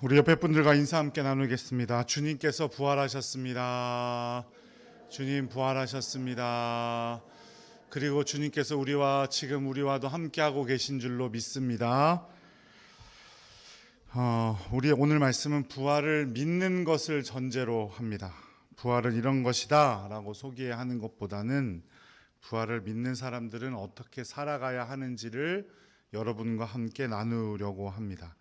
우리 옆에 분들과 인사 함께 나누겠습니다. 주님께서 부활하셨습니다. 주님 부활하셨습니다. 그리고 주님께서 우리와 지금 우리와도 함께하고 계신 줄로 믿습니다. 어, 우리 오늘 말씀은 부활을 믿는 것을 전제로 합니다. 부활은 이런 것이다 라고 소개하는 것보다는 부활을 믿는 사람들은 어떻게 살아가야 하는지를 여러분과 함께 나누려고 합니다.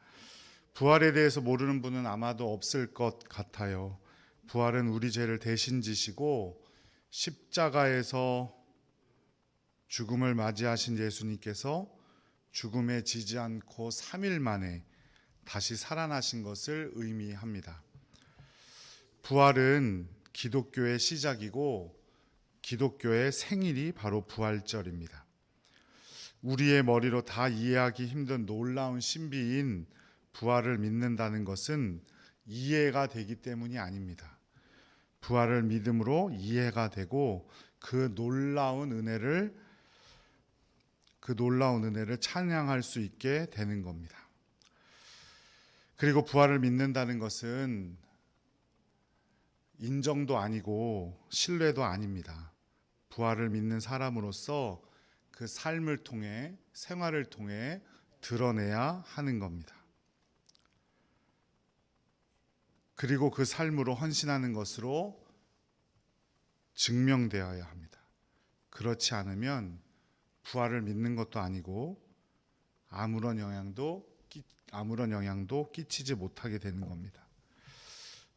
부활에 대해서 모르는 분은 아마도 없을 것 같아요. 부활은 우리 죄를 대신 지시고 십자가에서 죽음을 맞이하신 예수님께서 죽음에 지지 않고 3일 만에 다시 살아나신 것을 의미합니다. 부활은 기독교의 시작이고 기독교의 생일이 바로 부활절입니다. 우리의 머리로 다 이해하기 힘든 놀라운 신비인 부활을 믿는다는 것은 이해가 되기 때문이 아닙니다. 부활을 믿음으로 이해가 되고 그 놀라운 은혜를 그 놀라운 은혜를 찬양할 수 있게 되는 겁니다. 그리고 부활을 믿는다는 것은 인정도 아니고 신뢰도 아닙니다. 부활을 믿는 사람으로서 그 삶을 통해 생활을 통해 드러내야 하는 겁니다. 그리고 그 삶으로 헌신하는 것으로 증명되어야 합니다. 그렇지 않으면 부활을 믿는 것도 아니고 아무런 영향도 끼, 아무런 영향도 끼치지 못하게 되는 겁니다.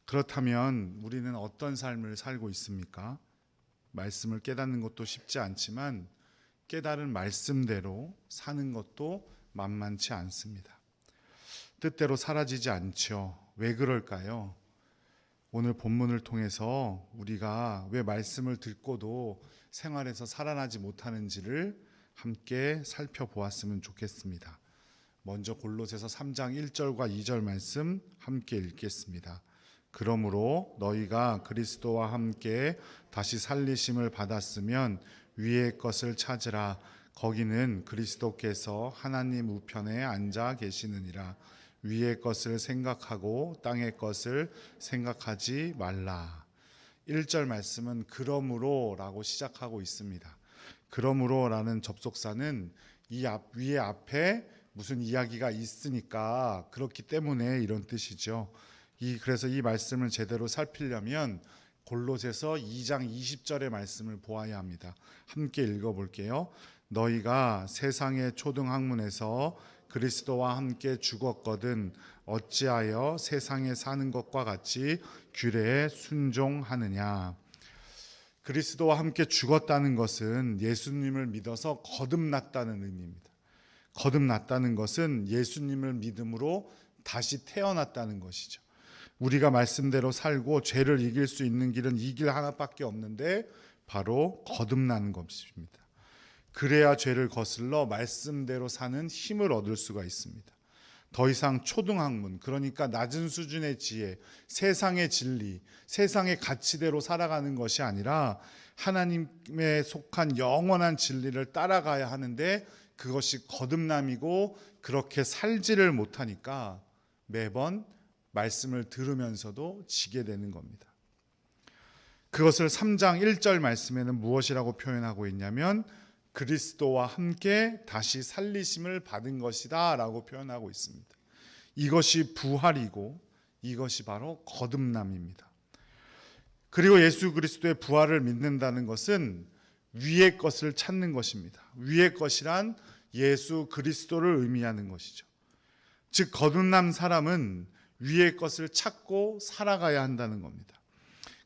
그렇다면 우리는 어떤 삶을 살고 있습니까? 말씀을 깨닫는 것도 쉽지 않지만 깨달은 말씀대로 사는 것도 만만치 않습니다. 뜻대로 사라지지 않죠. 왜 그럴까요? 오늘 본문을 통해서 우리가 왜 말씀을 듣고도 생활에서 살아나지 못하는지를 함께 살펴보았으면 좋겠습니다. 먼저 골로새서 3장 1절과 2절 말씀 함께 읽겠습니다. 그러므로 너희가 그리스도와 함께 다시 살리심을 받았으면 위의 것을 찾으라 거기는 그리스도께서 하나님 우편에 앉아 계시느니라 위의 것을 생각하고 땅의 것을 생각하지 말라. 1절 말씀은 그러므로라고 시작하고 있습니다. 그러므로라는 접속사는 이 앞, 위에 앞에 무슨 이야기가 있으니까 그렇기 때문에 이런 뜻이죠. 이 그래서 이 말씀을 제대로 살피려면 골로새서 2장 20절의 말씀을 보아야 합니다. 함께 읽어 볼게요. 너희가 세상의 초등 학문에서 그리스도와 함께 죽었거든 어찌하여 세상에 사는 것과 같이 규례에 순종하느냐. 그리스도와 함께 죽었다는 것은 예수님을 믿어서 거듭났다는 의미입니다. 거듭났다는 것은 예수님을 믿음으로 다시 태어났다는 것이죠. 우리가 말씀대로 살고 죄를 이길 수 있는 길은 이 길 하나밖에 없는데 바로 거듭나는 것입니다. 그래야 죄를 거슬러 말씀대로 사는 힘을 얻을 수가 있습니다. 더 이상 초등학문, 그러니까 낮은 수준의 지혜, 세상의 진리, 세상의 가치대로 살아가는 것이 아니라 하나님에 속한 영원한 진리를 따라가야 하는데 그것이 거듭남이고 그렇게 살지를 못하니까 매번 말씀을 들으면서도 지게 되는 겁니다. 그것을 3장 1절 말씀에는 무엇이라고 표현하고 있냐면 그리스도와 함께 다시 살리심을 받은 것이다 라고 표현하고 있습니다. 이것이 부활이고 이것이 바로 거듭남입니다. 그리고 예수 그리스도의 부활을 믿는다는 것은 위의 것을 찾는 것입니다. 위의 것이란 예수 그리스도를 의미하는 것이죠. 즉 거듭남 사람은 위의 것을 찾고 살아가야 한다는 겁니다.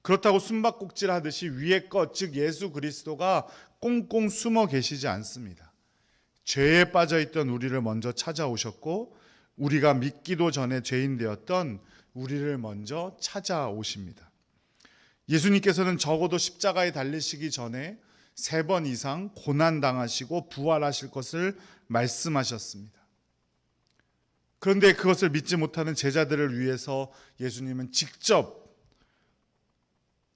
그렇다고 숨바꼭질 하듯이 위의 것, 즉 예수 그리스도가 꽁꽁 숨어 계시지 않습니다. 죄에 빠져 있던 우리를 먼저 찾아오셨고 우리가 믿기도 전에 죄인 되었던 우리를 먼저 찾아오십니다. 예수님께서는 적어도 십자가에 달리시기 전에 세 번 이상 고난 당하시고 부활하실 것을 말씀하셨습니다. 그런데 그것을 믿지 못하는 제자들을 위해서 예수님은 직접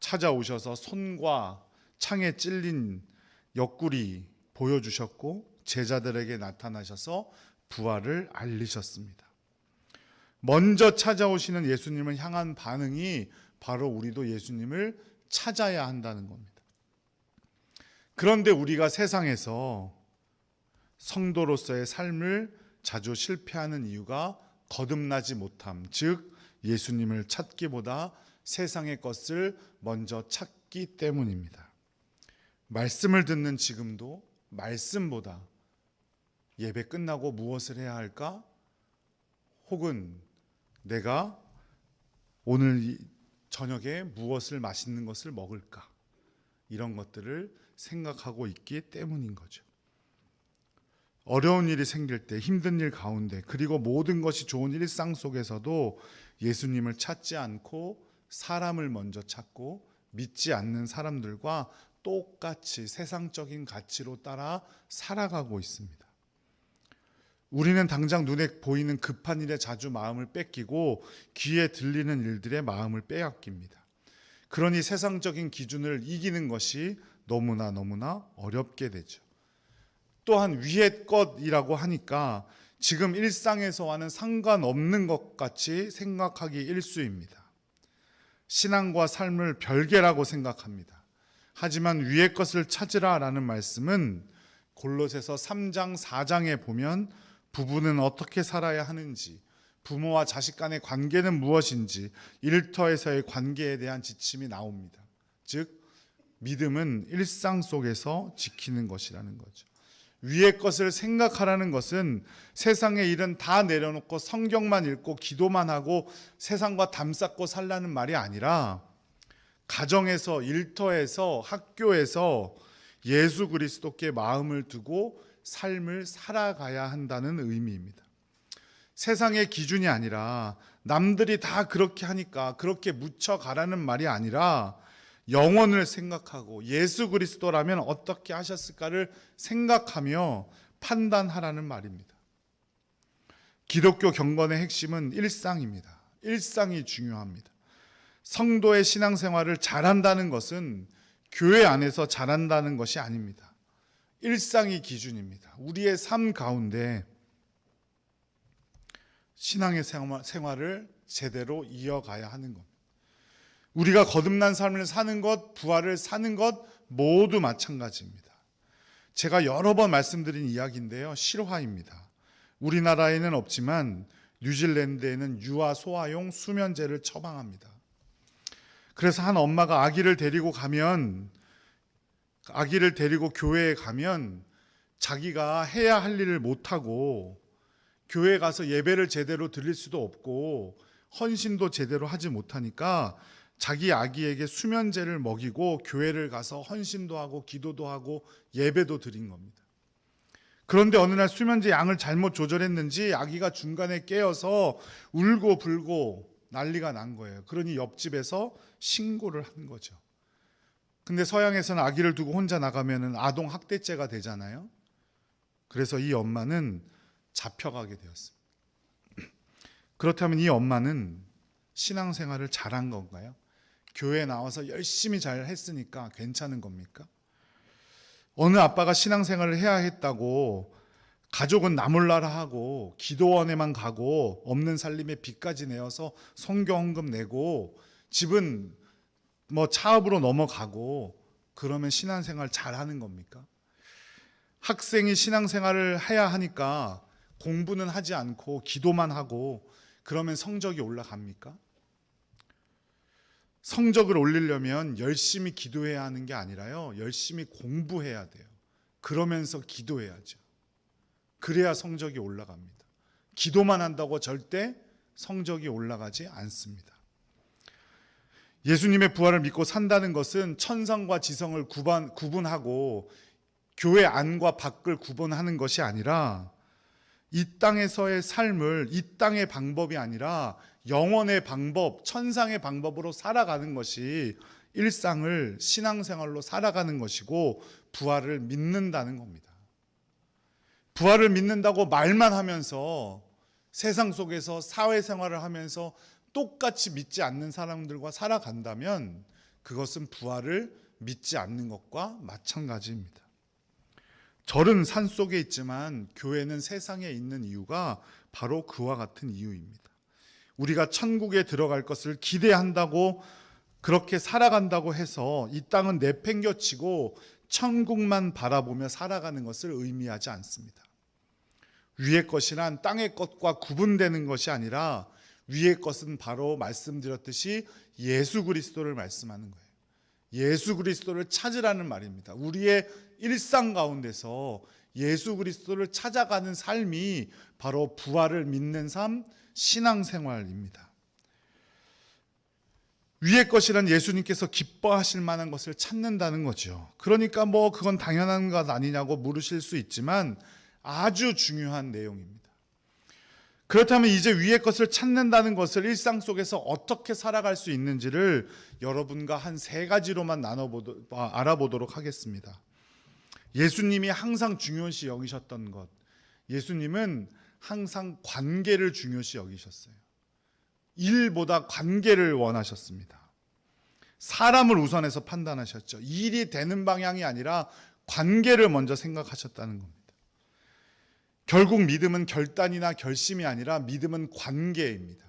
찾아오셔서 손과 창에 찔린 옆구리 보여주셨고 제자들에게 나타나셔서 부활을 알리셨습니다. 먼저 찾아오시는 예수님을 향한 반응이 바로 우리도 예수님을 찾아야 한다는 겁니다. 그런데 우리가 세상에서 성도로서의 삶을 자주 실패하는 이유가 거듭나지 못함, 즉 예수님을 찾기보다 세상의 것을 먼저 찾기 때문입니다. 말씀을 듣는 지금도 말씀보다 예배 끝나고 무엇을 해야 할까? 혹은 내가 오늘 이 저녁에 무엇을 맛있는 것을 먹을까? 이런 것들을 생각하고 있기 때문인 거죠. 어려운 일이 생길 때 힘든 일 가운데 그리고 모든 것이 좋은 일상 속에서도 예수님을 찾지 않고 사람을 먼저 찾고 믿지 않는 사람들과 똑같이 세상적인 가치로 따라 살아가고 있습니다. 우리는 당장 눈에 보이는 급한 일에 자주 마음을 뺏기고 귀에 들리는 일들에 마음을 빼앗깁니다. 그러니 세상적인 기준을 이기는 것이 너무나 너무나 어렵게 되죠. 또한 위의 것이라고 하니까 지금 일상에서와는 상관없는 것 같이 생각하기 일수입니다. 신앙과 삶을 별개라고 생각합니다. 하지만 위의 것을 찾으라라는 말씀은 골로새서 3장 4장에 보면 부부는 어떻게 살아야 하는지 부모와 자식 간의 관계는 무엇인지 일터에서의 관계에 대한 지침이 나옵니다. 즉 믿음은 일상 속에서 지키는 것이라는 거죠. 위의 것을 생각하라는 것은 세상의 일은 다 내려놓고 성경만 읽고 기도만 하고 세상과 담쌓고 살라는 말이 아니라 가정에서 일터에서 학교에서 예수 그리스도께 마음을 두고 삶을 살아가야 한다는 의미입니다. 세상의 기준이 아니라 남들이 다 그렇게 하니까 그렇게 묻혀 가라는 말이 아니라 영원을 생각하고 예수 그리스도라면 어떻게 하셨을까를 생각하며 판단하라는 말입니다. 기독교 경건의 핵심은 일상입니다. 일상이 중요합니다. 성도의 신앙생활을 잘한다는 것은 교회 안에서 잘한다는 것이 아닙니다. 일상이 기준입니다. 우리의 삶 가운데 신앙의 생활을 제대로 이어가야 하는 겁니다. 우리가 거듭난 삶을 사는 것, 부활을 사는 것 모두 마찬가지입니다. 제가 여러 번 말씀드린 이야기인데요. 실화입니다. 우리나라에는 없지만 뉴질랜드에는 유아 소아용 수면제를 처방합니다. 그래서 한 엄마가 아기를 데리고 가면 아기를 데리고 교회에 가면 자기가 해야 할 일을 못 하고 교회 가서 예배를 제대로 드릴 수도 없고 헌신도 제대로 하지 못하니까 자기 아기에게 수면제를 먹이고 교회를 가서 헌신도 하고 기도도 하고 예배도 드린 겁니다. 그런데 어느 날 수면제 양을 잘못 조절했는지 아기가 중간에 깨어서 울고 불고 난리가 난 거예요. 그러니 옆집에서 신고를 한 거죠. 근데 서양에서는 아기를 두고 혼자 나가면 아동 학대죄가 되잖아요. 그래서 이 엄마는 잡혀가게 되었습니다. 그렇다면 이 엄마는 신앙생활을 잘한 건가요? 교회에 나와서 열심히 잘 했으니까 괜찮은 겁니까? 어느 아빠가 신앙생활을 해야 했다고 가족은 나몰라라 하고 기도원에만 가고 없는 살림에 빚까지 내어서 성경 헌금 내고 집은 뭐 차업으로 넘어가고 그러면 신앙생활 잘하는 겁니까? 학생이 신앙생활을 해야 하니까 공부는 하지 않고 기도만 하고 그러면 성적이 올라갑니까? 성적을 올리려면 열심히 기도해야 하는 게 아니라요. 열심히 공부해야 돼요. 그러면서 기도해야죠. 그래야 성적이 올라갑니다. 기도만 한다고 절대 성적이 올라가지 않습니다. 예수님의 부활을 믿고 산다는 것은 천상과 지성을 구분, 구분하고 교회 안과 밖을 구분하는 것이 아니라 이 땅에서의 삶을 이 땅의 방법이 아니라 영원의 방법, 천상의 방법으로 살아가는 것이 일상을 신앙생활로 살아가는 것이고 부활을 믿는다는 겁니다. 부활을 믿는다고 말만 하면서 세상 속에서 사회생활을 하면서 똑같이 믿지 않는 사람들과 살아간다면 그것은 부활을 믿지 않는 것과 마찬가지입니다. 절은 산 속에 있지만 교회는 세상에 있는 이유가 바로 그와 같은 이유입니다. 우리가 천국에 들어갈 것을 기대한다고 그렇게 살아간다고 해서 이 땅은 내팽겨치고 천국만 바라보며 살아가는 것을 의미하지 않습니다. 위의 것이란 땅의 것과 구분되는 것이 아니라 위의 것은 바로 말씀드렸듯이 예수 그리스도를 말씀하는 거예요. 예수 그리스도를 찾으라는 말입니다. 우리의 일상 가운데서 예수 그리스도를 찾아가는 삶이 바로 부활을 믿는 삶, 신앙생활입니다. 위의 것이란 예수님께서 기뻐하실 만한 것을 찾는다는 거죠. 그러니까 뭐 그건 당연한 것 아니냐고 물으실 수 있지만 아주 중요한 내용입니다. 그렇다면 이제 위의 것을 찾는다는 것을 일상 속에서 어떻게 살아갈 수 있는지를 여러분과 한 세 가지로만 나눠보도 알아보도록 하겠습니다. 예수님이 항상 중요시 여기셨던 것. 예수님은 항상 관계를 중요시 여기셨어요. 일보다 관계를 원하셨습니다. 사람을 우선해서 판단하셨죠. 일이 되는 방향이 아니라 관계를 먼저 생각하셨다는 겁니다. 결국 믿음은 결단이나 결심이 아니라 믿음은 관계입니다.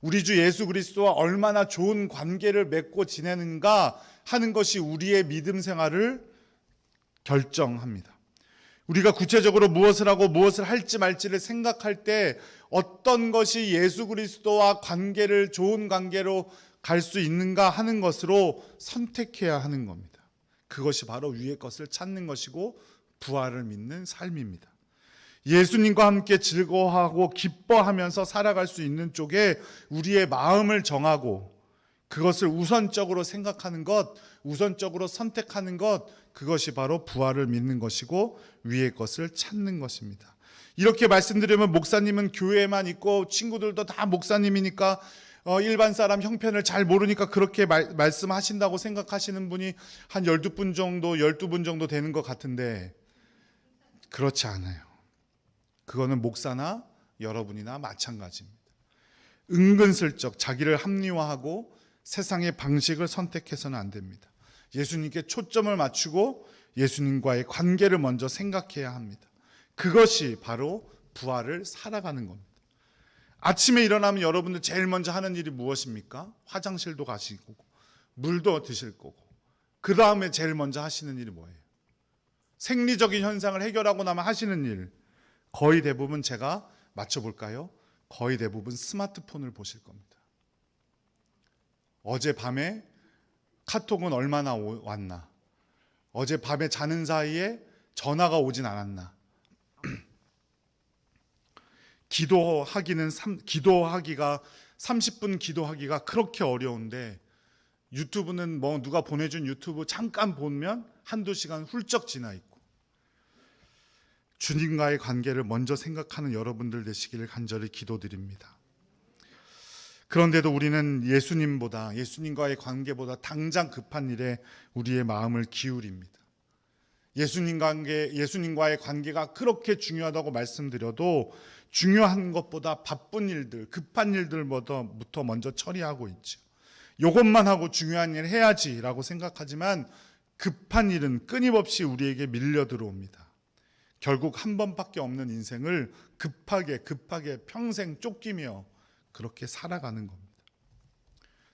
우리 주 예수 그리스도와 얼마나 좋은 관계를 맺고 지내는가 하는 것이 우리의 믿음 생활을 결정합니다. 우리가 구체적으로 무엇을 하고 무엇을 할지 말지를 생각할 때 어떤 것이 예수 그리스도와 관계를 좋은 관계로 갈 수 있는가 하는 것으로 선택해야 하는 겁니다. 그것이 바로 위의 것을 찾는 것이고 부활을 믿는 삶입니다. 예수님과 함께 즐거워하고 기뻐하면서 살아갈 수 있는 쪽에 우리의 마음을 정하고 그것을 우선적으로 생각하는 것, 우선적으로 선택하는 것, 그것이 바로 부활을 믿는 것이고 위의 것을 찾는 것입니다. 이렇게 말씀드리면 목사님은 교회에만 있고 친구들도 다 목사님이니까 어, 일반 사람 형편을 잘 모르니까 그렇게 말, 말씀하신다고 생각하시는 분이 한 12분 정도, 12분 정도 되는 것 같은데 그렇지 않아요. 그거는 목사나 여러분이나 마찬가지입니다. 은근슬쩍 자기를 합리화하고 세상의 방식을 선택해서는 안 됩니다. 예수님께 초점을 맞추고 예수님과의 관계를 먼저 생각해야 합니다. 그것이 바로 부활을 살아가는 겁니다. 아침에 일어나면 여러분들 제일 먼저 하는 일이 무엇입니까? 화장실도 가시고 물도 드실 거고 그 다음에 제일 먼저 하시는 일이 뭐예요? 생리적인 현상을 해결하고 나면 하시는 일 거의 대부분 제가 맞춰볼까요? 거의 대부분 스마트폰을 보실 겁니다. 어제 밤에 카톡은 얼마나 오- 왔나? 어제 밤에 자는 사이에 전화가 오진 않았나? 기도하기는 삼- 기도하기가 30분 기도하기가 그렇게 어려운데 유튜브는 뭐 누가 보내준 유튜브 잠깐 보면 한두 시간 훌쩍 지나 있고 주님과의 관계를 먼저 생각하는 여러분들 되시기를 간절히 기도드립니다. 그런데도 우리는 예수님보다 예수님과의 관계보다 당장 급한 일에 우리의 마음을 기울입니다. 예수님 관계 예수님과의 관계가 그렇게 중요하다고 말씀드려도 중요한 것보다 바쁜 일들, 급한 일들부터 먼저 처리하고 있죠. 이것만 하고 중요한 일 해야지라고 생각하지만 급한 일은 끊임없이 우리에게 밀려 들어옵니다. 결국 한 번밖에 없는 인생을 급하게 급하게 평생 쫓기며 그렇게 살아가는 겁니다.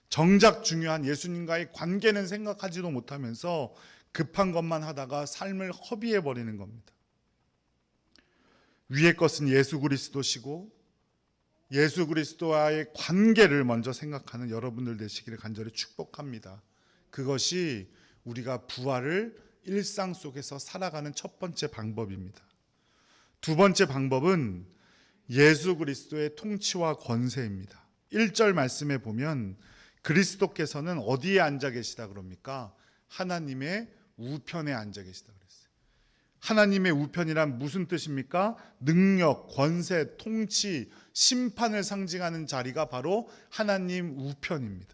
정작 중요한 예수님과의 관계는 생각하지도 못하면서 급한 것만 하다가 삶을 허비해 버리는 겁니다. 위의 것은 예수 그리스도시고 예수 그리스도와의 관계를 먼저 생각하는 여러분들 되시기를 간절히 축복합니다. 그것이 우리가 부활을 일상 속에서 살아가는 첫 번째 방법입니다. 두 번째 방법은 예수 그리스도의 통치와 권세입니다. 1절 말씀에 보면 그리스도께서는 어디에 앉아 계시다 그럽니까? 하나님의 우편에 앉아 계시다 그랬어요. 하나님의 우편이란 무슨 뜻입니까? 능력, 권세, 통치, 심판을 상징하는 자리가 바로 하나님 우편입니다.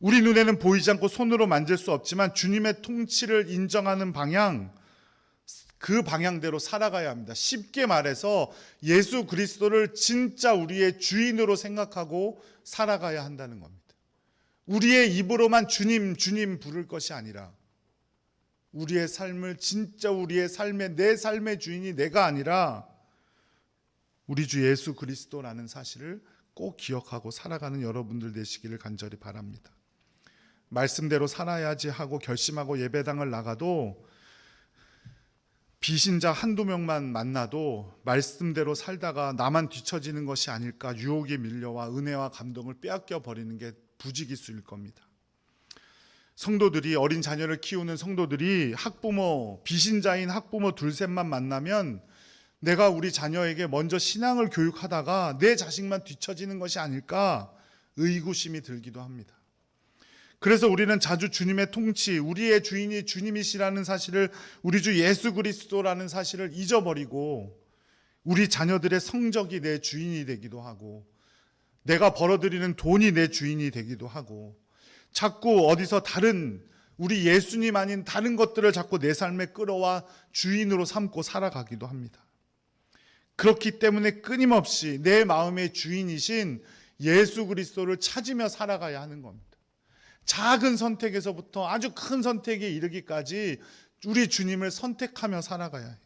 우리 눈에는 보이지 않고 손으로 만질 수 없지만 주님의 통치를 인정하는 방향, 그 방향대로 살아가야 합니다. 쉽게 말해서 예수 그리스도를 진짜 우리의 주인으로 생각하고 살아가야 한다는 겁니다. 우리의 입으로만 주님, 주님 부를 것이 아니라 우리의 삶을 진짜 우리의 삶의 내 삶의 주인이 내가 아니라 우리 주 예수 그리스도라는 사실을 꼭 기억하고 살아가는 여러분들 되시기를 간절히 바랍니다. 말씀대로 살아야지 하고 결심하고 예배당을 나가도 비신자 한두 명만 만나도 말씀대로 살다가 나만 뒤처지는 것이 아닐까 유혹에 밀려와 은혜와 감동을 빼앗겨 버리는 게 부지기수일 겁니다. 성도들이 어린 자녀를 키우는 성도들이 학부모 비신자인 학부모 둘셋만 만나면 내가 우리 자녀에게 먼저 신앙을 교육하다가 내 자식만 뒤처지는 것이 아닐까 의구심이 들기도 합니다. 그래서 우리는 자주 주님의 통치, 우리의 주인이 주님이시라는 사실을 우리 주 예수 그리스도라는 사실을 잊어버리고 우리 자녀들의 성적이 내 주인이 되기도 하고 내가 벌어들이는 돈이 내 주인이 되기도 하고 자꾸 어디서 다른 우리 예수님 아닌 다른 것들을 자꾸 내 삶에 끌어와 주인으로 삼고 살아가기도 합니다. 그렇기 때문에 끊임없이 내 마음의 주인이신 예수 그리스도를 찾으며 살아가야 하는 겁니다. 작은 선택에서부터 아주 큰 선택에 이르기까지 우리 주님을 선택하며 살아가야 해요.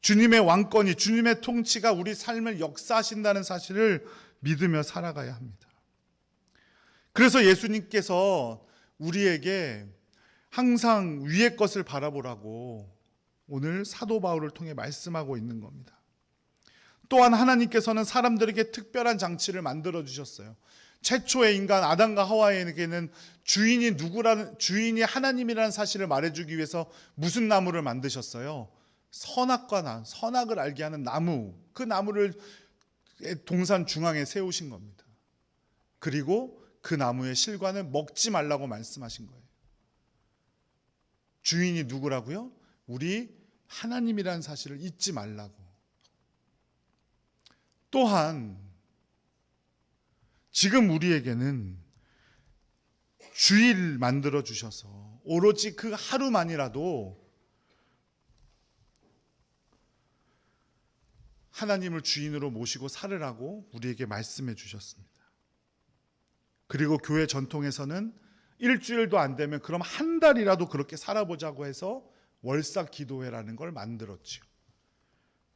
주님의 왕권이, 주님의 통치가 우리 삶을 역사하신다는 사실을 믿으며 살아가야 합니다. 그래서 예수님께서 우리에게 항상 위의 것을 바라보라고 오늘 사도 바울을 통해 말씀하고 있는 겁니다. 또한 하나님께서는 사람들에게 특별한 장치를 만들어 주셨어요. 최초의 인간 아담과 하와에게는 주인이 누구라는 주인이 하나님이라는 사실을 말해주기 위해서 무슨 나무를 만드셨어요? 선악과 나, 선악을 알게 하는 나무. 그 나무를 동산 중앙에 세우신 겁니다. 그리고 그 나무의 실과는 먹지 말라고 말씀하신 거예요. 주인이 누구라고요? 우리 하나님이라는 사실을 잊지 말라고. 또한 지금 우리에게는 주일 만들어 주셔서 오로지 그 하루만이라도 하나님을 주인으로 모시고 살으라고 우리에게 말씀해 주셨습니다. 그리고 교회 전통에서는 일주일도 안 되면 그럼 한 달이라도 그렇게 살아보자고 해서 월삭 기도회라는 걸 만들었지요.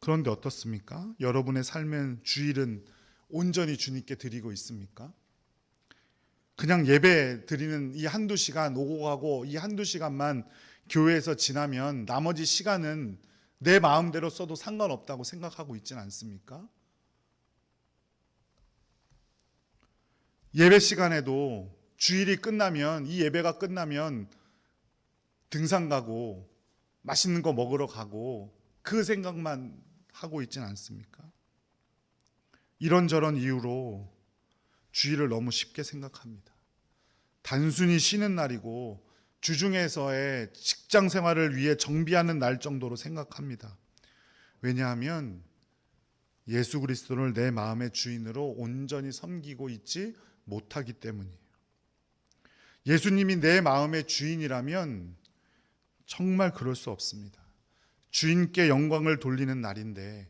그런데 어떻습니까? 여러분의 삶은 주일은 온전히 주님께 드리고 있습니까? 그냥 예배 드리는 이 한두 시간 오고 가고 이 한두 시간만 교회에서 지나면 나머지 시간은 내 마음대로 써도 상관없다고 생각하고 있지는 않습니까? 예배 시간에도 주일이 끝나면 이 예배가 끝나면 등산 가고 맛있는 거 먹으러 가고 그 생각만 하고 있지는 않습니까? 이런저런 이유로 주일을 너무 쉽게 생각합니다. 단순히 쉬는 날이고 주중에서의 직장 생활을 위해 정비하는 날 정도로 생각합니다. 왜냐하면 예수 그리스도를 내 마음의 주인으로 온전히 섬기고 있지 못하기 때문이에요. 예수님이 내 마음의 주인이라면 정말 그럴 수 없습니다. 주인께 영광을 돌리는 날인데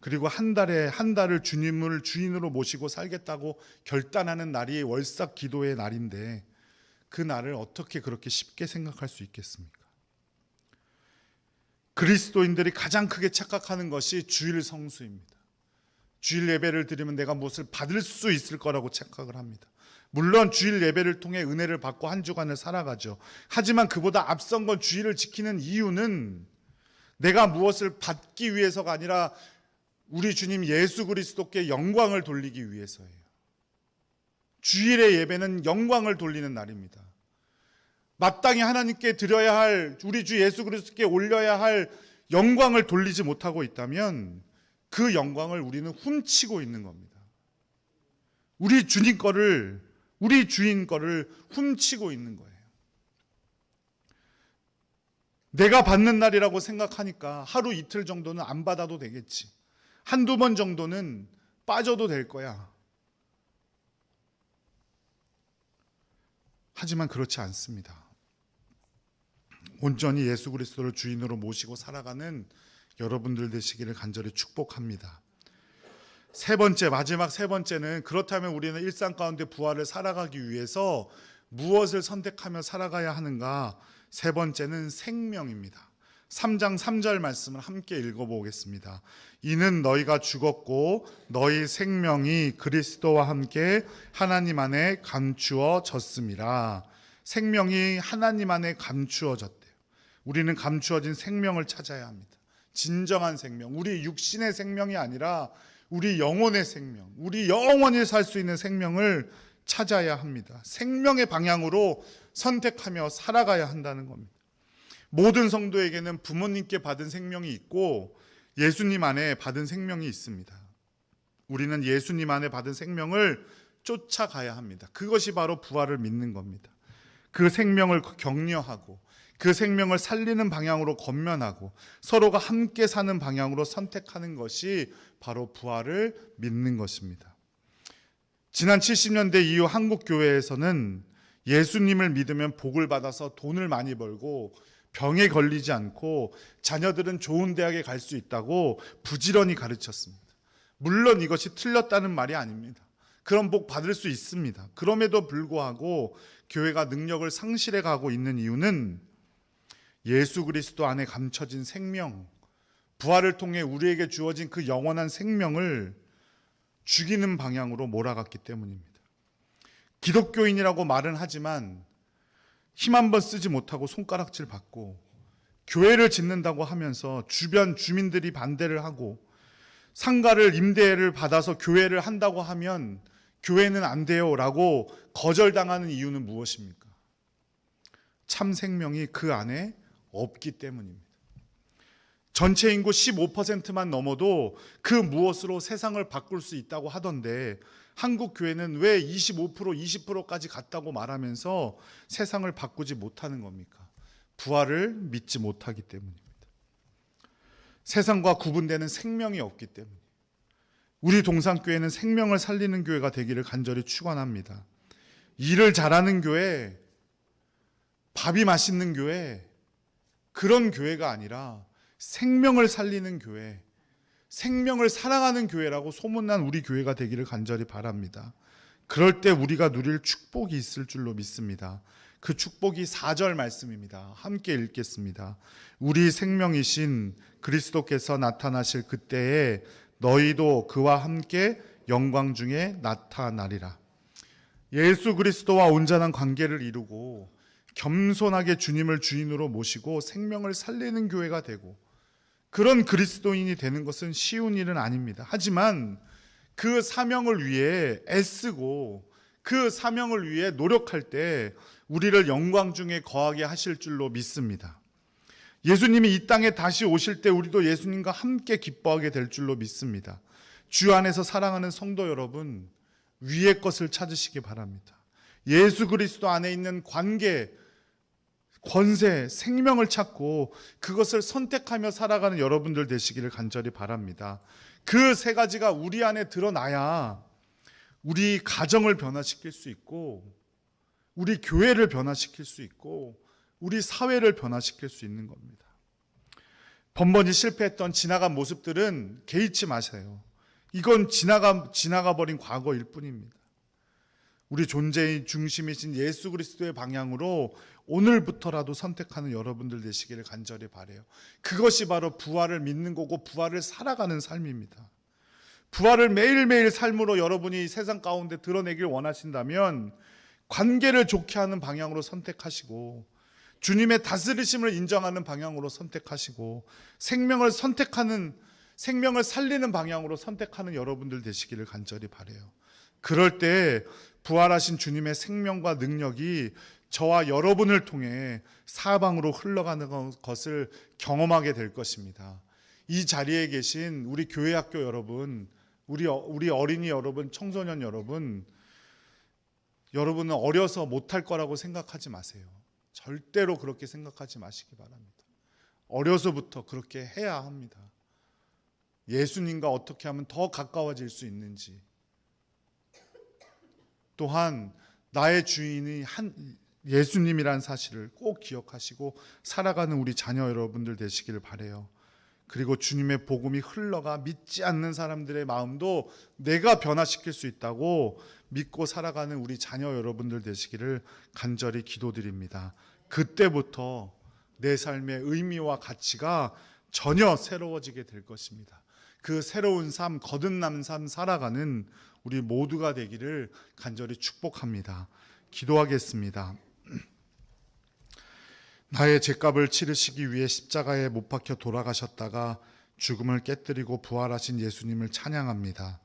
그리고 한 달에 한 달을 주님을 주인으로 모시고 살겠다고 결단하는 날이 월삭 기도의 날인데 그 날을 어떻게 그렇게 쉽게 생각할 수 있겠습니까? 그리스도인들이 가장 크게 착각하는 것이 주일 성수입니다. 주일 예배를 드리면 내가 무엇을 받을 수 있을 거라고 착각을 합니다. 물론 주일 예배를 통해 은혜를 받고 한 주간을 살아가죠. 하지만 그보다 앞선 건 주일을 지키는 이유는 내가 무엇을 받기 위해서가 아니라 우리 주님 예수 그리스도께 영광을 돌리기 위해서예요. 주일의 예배는 영광을 돌리는 날입니다. 마땅히 하나님께 드려야 할 우리 주 예수 그리스도께 올려야 할 영광을 돌리지 못하고 있다면 그 영광을 우리는 훔치고 있는 겁니다. 우리 주님 거를 우리 주인 거를 훔치고 있는 거예요. 내가 받는 날이라고 생각하니까 하루 이틀 정도는 안 받아도 되겠지. 한두 번 정도는 빠져도 될 거야. 하지만 그렇지 않습니다. 온전히 예수 그리스도를 주인으로 모시고 살아가는 여러분들 되시기를 간절히 축복합니다. 세 번째, 마지막 세 번째는 그렇다면 우리는 일상 가운데 부활을 살아가기 위해서 무엇을 선택하며 살아가야 하는가? 세 번째는 생명입니다. 3장 3절 말씀을 함께 읽어보겠습니다. 이는 너희가 죽었고 너희 생명이 그리스도와 함께 하나님 안에 감추어졌음이라. 생명이 하나님 안에 감추어졌대요. 우리는 감추어진 생명을 찾아야 합니다. 진정한 생명, 우리 육신의 생명이 아니라 우리 영혼의 생명, 우리 영원히 살 수 있는 생명을 찾아야 합니다. 생명의 방향으로 선택하며 살아가야 한다는 겁니다. 모든 성도에게는 부모님께 받은 생명이 있고 예수님 안에 받은 생명이 있습니다. 우리는 예수님 안에 받은 생명을 쫓아가야 합니다. 그것이 바로 부활을 믿는 겁니다. 그 생명을 격려하고 그 생명을 살리는 방향으로 건면하고 서로가 함께 사는 방향으로 선택하는 것이 바로 부활을 믿는 것입니다. 지난 70년대 이후 한국 교회에서는 예수님을 믿으면 복을 받아서 돈을 많이 벌고 병에 걸리지 않고 자녀들은 좋은 대학에 갈 수 있다고 부지런히 가르쳤습니다. 물론 이것이 틀렸다는 말이 아닙니다. 그런 복 받을 수 있습니다. 그럼에도 불구하고 교회가 능력을 상실해 가고 있는 이유는 예수 그리스도 안에 감춰진 생명, 부활을 통해 우리에게 주어진 그 영원한 생명을 죽이는 방향으로 몰아갔기 때문입니다. 기독교인이라고 말은 하지만 힘 한 번 쓰지 못하고 손가락질 받고 교회를 짓는다고 하면서 주변 주민들이 반대를 하고 상가를 임대를 받아서 교회를 한다고 하면 교회는 안 돼요라고 거절당하는 이유는 무엇입니까? 참 생명이 그 안에 없기 때문입니다. 전체 인구 15%만 넘어도 그 무엇으로 세상을 바꿀 수 있다고 하던데 한국 교회는 왜 25% 20%까지 갔다고 말하면서 세상을 바꾸지 못하는 겁니까? 부활을 믿지 못하기 때문입니다. 세상과 구분되는 생명이 없기 때문에 우리 동산교회는 생명을 살리는 교회가 되기를 간절히 축원합니다. 일을 잘하는 교회, 밥이 맛있는 교회, 그런 교회가 아니라 생명을 살리는 교회, 생명을 사랑하는 교회라고 소문난 우리 교회가 되기를 간절히 바랍니다. 그럴 때 우리가 누릴 축복이 있을 줄로 믿습니다. 그 축복이 4절 말씀입니다. 함께 읽겠습니다. 우리 생명이신 그리스도께서 나타나실 그때에 너희도 그와 함께 영광 중에 나타나리라. 예수 그리스도와 온전한 관계를 이루고 겸손하게 주님을 주인으로 모시고 생명을 살리는 교회가 되고 그런 그리스도인이 되는 것은 쉬운 일은 아닙니다. 하지만 그 사명을 위해 애쓰고 그 사명을 위해 노력할 때 우리를 영광 중에 거하게 하실 줄로 믿습니다. 예수님이 이 땅에 다시 오실 때 우리도 예수님과 함께 기뻐하게 될 줄로 믿습니다. 주 안에서 사랑하는 성도 여러분, 위의 것을 찾으시기 바랍니다. 예수 그리스도 안에 있는 관계, 권세, 생명을 찾고 그것을 선택하며 살아가는 여러분들 되시기를 간절히 바랍니다. 그 세 가지가 우리 안에 드러나야 우리 가정을 변화시킬 수 있고, 우리 교회를 변화시킬 수 있고, 우리 사회를 변화시킬 수 있는 겁니다. 번번이 실패했던 지나간 모습들은 개의치 마세요. 이건 지나가, 지나가 버린 과거일 뿐입니다. 우리 존재의 중심이신 예수 그리스도의 방향으로 오늘부터라도 선택하는 여러분들 되시기를 간절히 바래요. 그것이 바로 부활을 믿는 거고 부활을 살아가는 삶입니다. 부활을 매일매일 삶으로 여러분이 세상 가운데 드러내길 원하신다면 관계를 좋게 하는 방향으로 선택하시고 주님의 다스리심을 인정하는 방향으로 선택하시고 생명을 선택하는 생명을 살리는 방향으로 선택하는 여러분들 되시기를 간절히 바래요. 그럴 때 부활하신 주님의 생명과 능력이 저와 여러분을 통해 사방으로 흘러가는 것을 경험하게 될 것입니다. 이 자리에 계신 우리 교회 학교 여러분, 우리 어- 우리 어린이 여러분, 청소년 여러분, 여러분은 어려서 못할 거라고 생각하지 마세요. 절대로 그렇게 생각하지 마시기 바랍니다. 어려서부터 그렇게 해야 합니다. 예수님과 어떻게 하면 더 가까워질 수 있는지. 또한 나의 주인이 한 예수님이란 사실을 꼭 기억하시고 살아가는 우리 자녀 여러분들 되시기를 바래요. 그리고 주님의 복음이 흘러가 믿지 않는 사람들의 마음도 내가 변화시킬 수 있다고 믿고 살아가는 우리 자녀 여러분들 되시기를 간절히 기도드립니다. 그때부터 내 삶의 의미와 가치가 전혀 새로워지게 될 것입니다. 그 새로운 삶, 거듭남 삶 살아가는 우리 모두가 되기를 간절히 축복합니다. 기도하겠습니다. 나의 죄값을 치르시기 위해 십자가에 못 박혀 돌아가셨다가 죽음을 깨뜨리고 부활하신 예수님을 찬양합니다.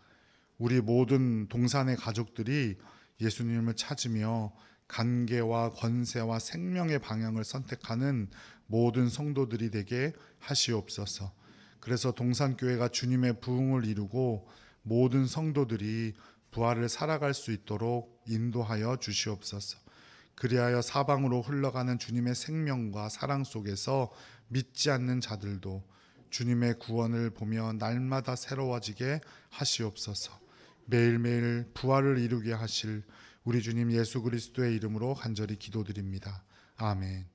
우리 모든 동산의 가족들이 예수님을 찾으며 간계와 권세와 생명의 방향을 선택하는 모든 성도들이 되게 하시옵소서. 그래서 동산교회가 주님의 부흥을 이루고 모든 성도들이 부활을 살아갈 수 있도록 인도하여 주시옵소서. 그리하여 사방으로 흘러가는 주님의 생명과 사랑 속에서 믿지 않는 자들도 주님의 구원을 보며 날마다 새로워지게 하시옵소서. 매일매일 부활을 이루게 하실 우리 주님 예수 그리스도의 이름으로 간절히 기도드립니다. 아멘.